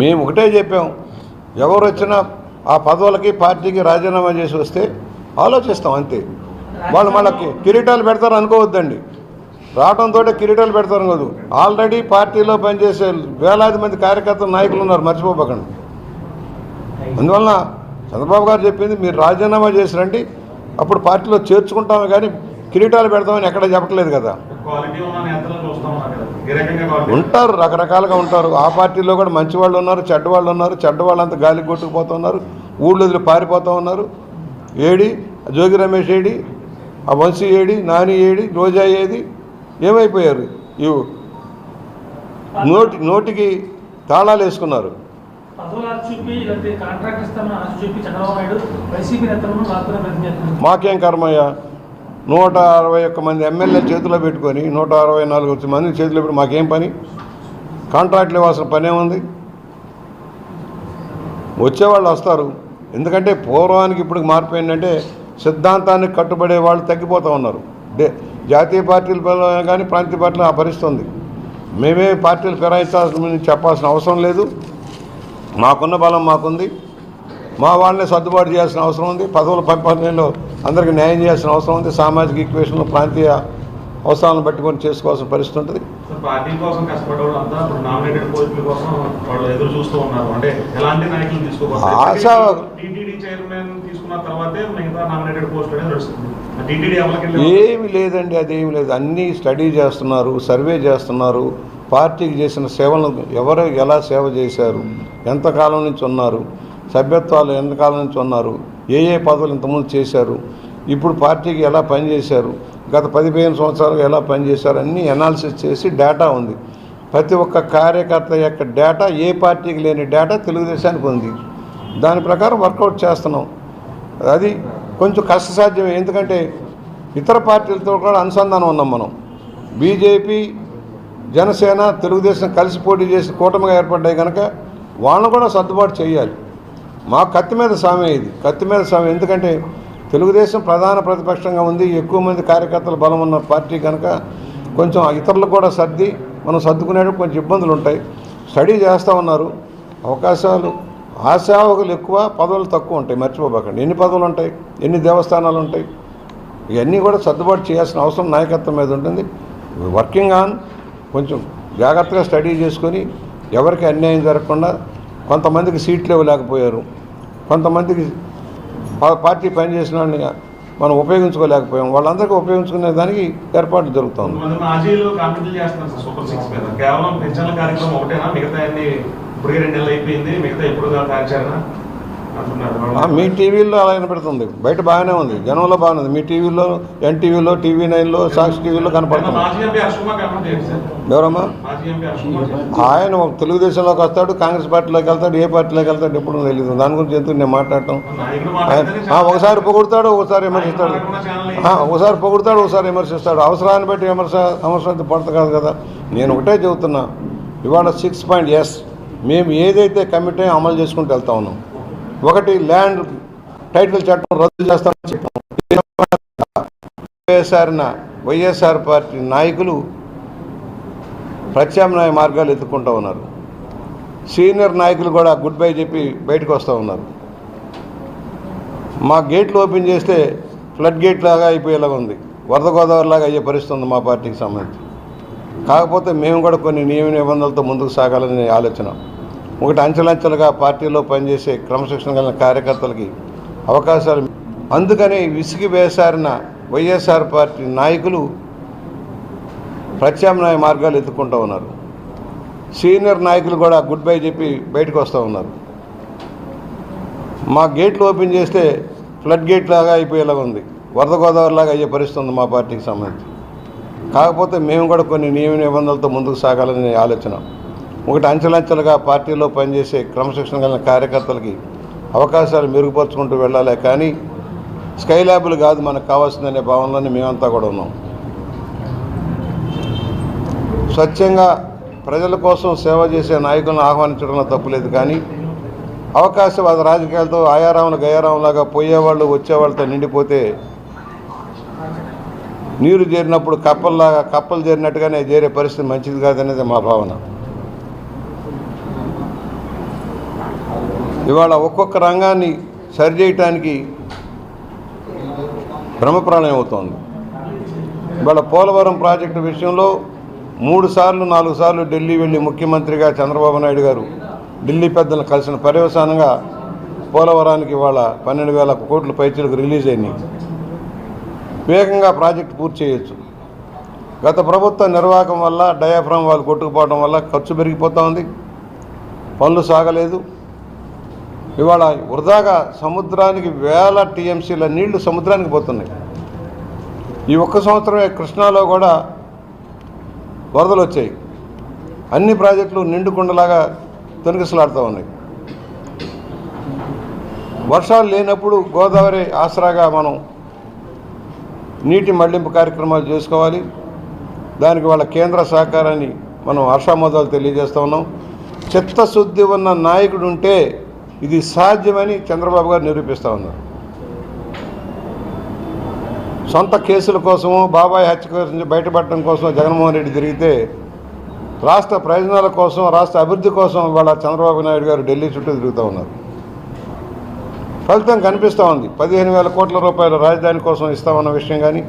మేము ఒకటే చెప్పాం. ఎవరు వచ్చినా ఆ పదవులకి పార్టీకి రాజీనామా చేసి వస్తే ఆలోచిస్తాం అంతే. వాళ్ళు మనకి కిరీటాలు పెడతారు అనుకోవద్దండి. రావడంతో కిరీటాలు పెడతారు కాదు. ఆల్రెడీ పార్టీలో పనిచేసే వేలాది మంది కార్యకర్తలు నాయకులు ఉన్నారు మర్చిపోపకండి అందువలన చంద్రబాబు గారు చెప్పింది మీరు రాజీనామా చేసి రండి. అప్పుడు పార్టీలో చేర్చుకుంటాము కానీ కిరీటాలు పెడతామని ఎక్కడ చెప్పట్లేదు కదా. ఉంటారు రకరకాలుగా ఉంటారు. ఆ పార్టీలో కూడా మంచి వాళ్ళు ఉన్నారు చెడ్డ వాళ్ళు ఉన్నారు చెడ్డ వాళ్ళంతా గాలికి కొట్టుకుపోతున్నారు ఊళ్ళో వదిలి పారిపోతూ ఉన్నారు. ఏడి జోగి రమేష్ ఏడి ఆ వంశీ ఏడి నాని ఏడి రోజా ఏది ఏమైపోయారు? ఇవి నోటి నోటికి తాళాలు వేసుకున్నారు. మాకేం కర్మయ్య? నూట అరవై ఒక్క మంది ఎమ్మెల్యే చేతిలో పెట్టుకొని నూట అరవై నాలుగు మంది చేతిలో పెట్టి మాకేం పని? కాంట్రాక్ట్లు ఇవ్వాల్సిన పనే ఉంది. వచ్చేవాళ్ళు వస్తారు. ఎందుకంటే పూర్వానికి ఇప్పుడు మార్పు ఏంటంటే సిద్ధాంతానికి కట్టుబడే వాళ్ళు తగ్గిపోతూ ఉన్నారు. దే జాతీయ పార్టీల కానీ ప్రాంతీయ పార్టీలు ఆ పరిస్థితి ఉంది. మేమే పార్టీలు ఫిరాయించాల్సిన చెప్పాల్సిన అవసరం లేదు. మాకున్న బలం మాకుంది. మా వాళ్ళని సర్దుబాటు చేయాల్సిన అవసరం ఉంది. పదవుల పంపణీలో అందరికీ న్యాయం చేయాల్సిన అవసరం ఉంది. సామాజిక ఈక్వేషన్లో ప్రాంతీయ అవసరాలను పట్టుకొని చేసుకోవాల్సిన పరిస్థితి ఉంటుంది. పార్టీ కోసం ఆశా- ఏమి లేదండి అదేమి లేదు. అన్నీ స్టడీ చేస్తున్నారు సర్వే చేస్తున్నారు. పార్టీకి చేసిన సేవలను ఎవరు ఎలా సేవ చేశారు? ఎంతకాలం నుంచి ఉన్నారు? సభ్యత్వాలు ఎంతకాలం నుంచి ఉన్నారు? ఏ ఏ పదవులు ఇంతకుముందు చేశారు? ఇప్పుడు పార్టీకి ఎలా పనిచేశారు? గత పదిహేను సంవత్సరాలు ఎలా పనిచేశారు? అన్నీ అనాలిసిస్ చేసి డేటా ఉంది. ప్రతి ఒక్క కార్యకర్త యొక్క డేటా ఏ పార్టీకి లేని డేటా తెలుగుదేశానికి ఉంది. దాని ప్రకారం వర్కౌట్ చేస్తున్నాం. అది కొంచెం కష్టసాధ్యమే. ఎందుకంటే ఇతర పార్టీలతో కూడా అనుసంధానం ఉన్నాం మనం. బీజేపీ జనసేన తెలుగుదేశం కలిసి పోటీ చేసి కూటమిగా ఏర్పడ్డాయి కనుక వాళ్ళను కూడా సర్దుబాటు చేయాలి. మా కత్తి మీద స్వామి ఇది. కత్తి మీద స్వామి ఎందుకంటే తెలుగుదేశం ప్రధాన ప్రతిపక్షంగా ఉంది. ఎక్కువ మంది కార్యకర్తల బలం ఉన్న పార్టీ కనుక కొంచెం ఇతరులు కూడా సర్ది మనం సర్దుకునేటప్పుడు కొంచెం ఇబ్బందులు ఉంటాయి. స్టడీ చేస్తూ ఉన్నారు. అవకాశాలు ఆశావకులు ఎక్కువ పదవులు తక్కువ ఉంటాయి. మర్చిపోబాకండి. ఎన్ని పదవులు ఉంటాయి? ఎన్ని దేవస్థానాలు ఉంటాయి? ఇవన్నీ కూడా సర్దుబాటు చేయాల్సిన అవసరం నాయకత్వం మీద ఉంటుంది. వర్కింగ్ ఆన్ కొంచెం జాగ్రత్తగా స్టడీ చేసుకొని ఎవరికి అన్యాయం జరగకుండా కొంతమందికి సీట్లు ఇవ్వలేకపోయారు. కొంతమందికి పార్టీ పనిచేసిన వాళ్ళని మనం ఉపయోగించుకోలేకపోయాం. వాళ్ళందరికీ ఉపయోగించుకునే దానికి ఏర్పాట్లు జరుగుతుంది. కేవలం పెన్షన్ల కార్యక్రమం ఒకటేనా? మిగతా అన్ని ఇప్పటికే రెండు నెలలు అయిపోయింది. మిగతా ఎప్పుడు కార్యాచరణ మీ టీవీలో అలా వినపడుతుంది బయట బాగానే ఉంది. జనంలో బాగానే ఉంది. మీ టీవీలో ఎన్టీవీలో టీవీ నైన్లో సాక్షి టీవీలో కనపడుతుంది. ఎవరమ్మా? ఆయన తెలుగుదేశంలోకి వస్తాడు కాంగ్రెస్ పార్టీలోకి వెళ్తాడు ఏ పార్టీలోకి వెళ్తాడు ఎప్పుడు తెలియదు దాని గురించి ఎందుకు నేను మాట్లాడటం? ఒకసారి పొగుడతాడు ఒకసారి విమర్శిస్తాడు. ఒకసారి పొగుడతాడు ఒకసారి విమర్శిస్తాడు. అవసరాన్ని బట్టి విమర్శ విమర్శ పడత కాదు కదా. నేను ఒకటే చెబుతున్నా. ఇవాళ సిక్స్ పాయింట్ ఎస్ మేము ఏదైతే కమిటీ అమలు చేసుకుంటూ వెళ్తా ఉన్నాం. ఒకటి ల్యాండ్ టైటిల్ చట్టం రద్దు చేస్తామని చెప్పాం. వైఎస్ఆర్న వైఎస్ఆర్ పార్టీ నాయకులు ప్రత్యామ్నాయ మార్గాలు ఎత్తుకుంటూ ఉన్నారు. సీనియర్ నాయకులు కూడా గుడ్ బై చెప్పి బయటకు వస్తూ ఉన్నారు. మా గేట్లు ఓపెన్ చేస్తే ఫ్లడ్ గేట్ లాగా అయిపోయేలాగా ఉంది. వరద గోదావరి లాగా అయ్యే పరిస్థితి ఉంది మా పార్టీకి సంబంధించి. కాకపోతే మేము కూడా కొన్ని నియమ నిబంధనలతో ముందుకు సాగాలనే ఆలోచన. ఒకటి అంచెలంచెలుగా పార్టీలో పనిచేసే క్రమశిక్షణ కలిగిన కార్యకర్తలకి అవకాశాలు. అందుకని విసిగి వేసారిన వైఎస్ఆర్ పార్టీ నాయకులు ప్రత్యామ్నాయ మార్గాలు ఎత్తుకుంటూ ఉన్నారు. సీనియర్ నాయకులు కూడా గుడ్ బై చెప్పి బయటకు వస్తూ ఉన్నారు. మా గేట్లు ఓపెన్ చేస్తే ఫ్లడ్ గేట్ లాగా అయిపోయేలాగా ఉంది. వరద గోదావరి లాగా అయ్యే పరిస్థితి ఉంది మా పార్టీకి సంబంధించి. కాకపోతే మేము కూడా కొన్ని నియమ నిబంధనలతో ముందుకు సాగాలనే ఆలోచన. ఒకటి అంచెలంచెలుగా పార్టీలో పనిచేసే క్రమశిక్షణ కలిగిన కార్యకర్తలకి అవకాశాలు మెరుగుపరుచుకుంటూ వెళ్ళాలి కానీ స్కై ల్యాబులు కాదు మనకు కావాల్సిందనే భావనలోనే మేమంతా కూడా ఉన్నాం. స్వచ్ఛంగా ప్రజల కోసం సేవ చేసే నాయకులను ఆహ్వానించడంలో తప్పులేదు కానీ అవకాశవాద రాజకీయాలతో ఆయారాములు గయారాములాగా పోయేవాళ్ళు వచ్చేవాళ్ళతో నిండిపోతే నీరు చేరినప్పుడు కప్పల్లాగా కప్పలు చేరినట్టుగానే చేరే పరిస్థితి మంచిది కాదనేది మా భావన. ఇవాళ ఒక్కొక్క రంగాన్ని సరిచేయటానికి భ్రమప్రాణం అవుతోంది. ఇవాళ పోలవరం ప్రాజెక్టు విషయంలో మూడు సార్లు నాలుగు సార్లు ఢిల్లీ వెళ్ళి ముఖ్యమంత్రిగా చంద్రబాబు నాయుడు గారు ఢిల్లీ పెద్దలను కలిసిన పర్యవసానంగా పోలవరానికి ఇవాళ పన్నెండు వేల కోట్ల పైచలకు రిలీజ్ అయినాయి. వేగంగా ప్రాజెక్టు పూర్తి చేయొచ్చు. గత ప్రభుత్వ నిర్వాహకం వల్ల డయాఫ్రామ్ వాళ్ళు కొట్టుకుపోవడం వల్ల ఖర్చు పెరిగిపోతూ ఉంది. పనులు సాగలేదు. ఇవాళ వృధాగా సముద్రానికి వేల టీఎంసీల నీళ్ళు సముద్రానికి పోతున్నాయి. ఈ ఒక్క సంవత్సరమే కృష్ణాలో కూడా వరదలు వచ్చాయి అన్ని ప్రాజెక్టులు నిండుకుండలాగా తొనికిసలాడుతూ ఉన్నాయి. వర్షాలు లేనప్పుడు గోదావరి ఆసరాగా మనం నీటి మళ్ళింపు కార్యక్రమాలు చేసుకోవాలి. దానికి వాళ్ళ కేంద్ర సహకారాన్ని మనం హర్షామోదాలు తెలియజేస్తూ ఉన్నాం. చిత్తశుద్ధి ఉన్న నాయకుడు ఉంటే ఇది సాధ్యమని చంద్రబాబు గారు నిరూపిస్తూ ఉన్నారు. సొంత కేసుల కోసమో బాబాయ్ హత్య కోసం బయటపడటం కోసం జగన్మోహన్ రెడ్డి తిరిగితే రాష్ట్ర ప్రయోజనాల కోసం రాష్ట్ర అభివృద్ధి కోసం ఇవాళ చంద్రబాబు నాయుడు గారు ఢిల్లీ చుట్టూ తిరుగుతూ ఉన్నారు. ఫలితం కనిపిస్తూ ఉంది. పదిహేను వేల కోట్ల రూపాయల రాజధాని కోసం ఇస్తామన్న విషయం కానీ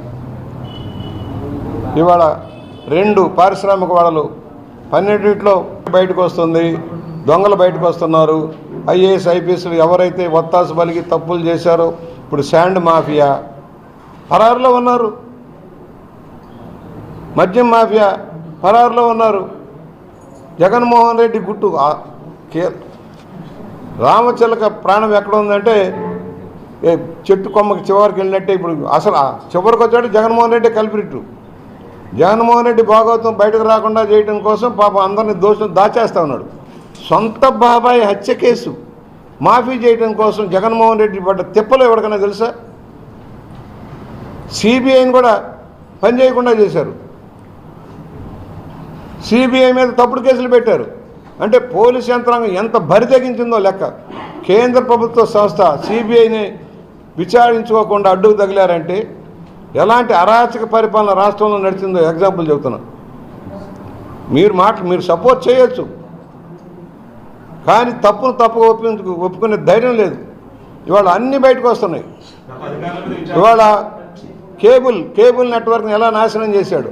ఇవాళ రెండు పారిశ్రామిక వాడలు పన్నెండింటిలో బయటకు వస్తుంది దొంగలు బయటకు వస్తున్నారు. ఐఏఎస్ ఐపీఎస్లు ఎవరైతే ఒత్తాసు పలికి తప్పులు చేశారో ఇప్పుడు శాండ్ మాఫియా. పరారులో ఉన్నారు. మద్యం మాఫియా. పరారులో ఉన్నారు. జగన్మోహన్ రెడ్డి గుట్టు. కే రామచిలక ప్రాణం ఎక్కడ ఉందంటే చెట్టు కొమ్మకి చివరికి వెళ్ళినట్టే ఇప్పుడు అసలు ఆ చివరికి వచ్చాడు జగన్మోహన్ రెడ్డి కల్పిరిట్టు. జగన్మోహన్ రెడ్డి భాగవతం బయటకు రాకుండా చేయడం కోసం పాపం అందరిని దోషం దాచేస్తా ఉన్నాడు. సొంత బాబాయ్ హత్య కేసు మాఫీ చేయడం కోసం జగన్మోహన్ రెడ్డి పడ్డ తిప్పలు ఎవరికైనా తెలుసా? సిబిఐని కూడా పని చేయకుండా చేశారు. సిబిఐ మీద తప్పుడు కేసులు పెట్టారు. అంటే పోలీస్ యంత్రాంగం ఎంత బరి తెగించిందో లెక్క. కేంద్ర ప్రభుత్వ సంస్థ సిబిఐని విచారించుకోకుండా అడ్డుకు తగిలారంటే ఎలాంటి అరాచక పరిపాలన రాష్ట్రంలో నడిచిందో ఎగ్జాంపుల్ చెబుతున్నా. మీరు మాట మీరు సపోర్ట్ చేయొచ్చు. కానీ తప్పును తప్పు ఒప్పించు ఒప్పుకునే ధైర్యం లేదు. ఇవాళ అన్నీ బయటకు వస్తున్నాయి. ఇవాళ కేబుల్ కేబుల్ నెట్వర్క్ని ఎలా నాశనం చేశాడు?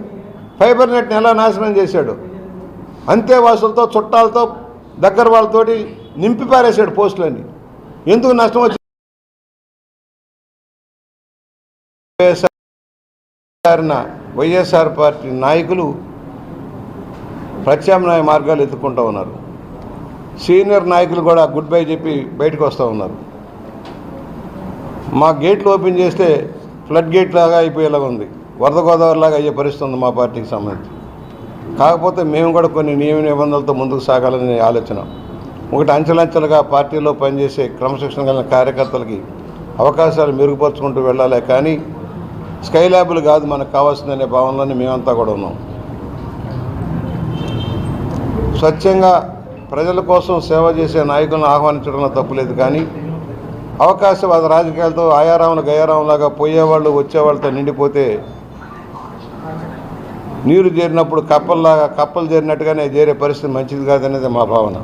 ఫైబర్ నెట్ని ఎలా నాశనం చేశాడు? అంతేవాసులతో చుట్టాలతో దగ్గర వాళ్ళతోటి నింపి పారేశాడు పోస్టులన్నీ. ఎందుకు నష్టం వచ్చి వైఎస్ఆర్ పార్టీ నాయకులు ప్రత్యామ్నాయ మార్గాలు ఎత్తుకుంటూ ఉన్నారు. సీనియర్ నాయకులు కూడా గుడ్ బై చెప్పి బయటకు వస్తూ ఉన్నారు. మా గేట్లు ఓపెన్ చేస్తే ఫ్లడ్ గేట్ లాగా అయిపోయేలాగా ఉంది. వరద గోదావరి లాగా అయ్యే పరిస్థితి ఉంది మా పార్టీకి సంబంధించి. కాకపోతే మేము కూడా కొన్ని నియమ నిబంధనలతో ముందుకు సాగాలని ఆలోచన. ఒకటి అంచెలంచెలుగా పార్టీలో పనిచేసే క్రమశిక్షణ కలిగిన కార్యకర్తలకి అవకాశాలు మెరుగుపరుచుకుంటూ వెళ్ళాలి కానీ స్కై ల్యాబులు కాదు మనకు కావాల్సిందనే భావనలోనే మేమంతా కూడా ఉన్నాం. స్వచ్ఛంగా ప్రజల కోసం సేవ చేసే నాయకులను ఆహ్వానించడంలో తప్పులేదు కానీ అవకాశవాద రాజకీయాలతో ఆయారాములు గయారాములాగా పోయేవాళ్ళు వచ్చేవాళ్ళతో నిండిపోతే నీరు చేరినప్పుడు కప్పల్లాగా కప్పలు చేరినట్టుగానే చేరే పరిస్థితి మంచిది కాదనేది మా భావన.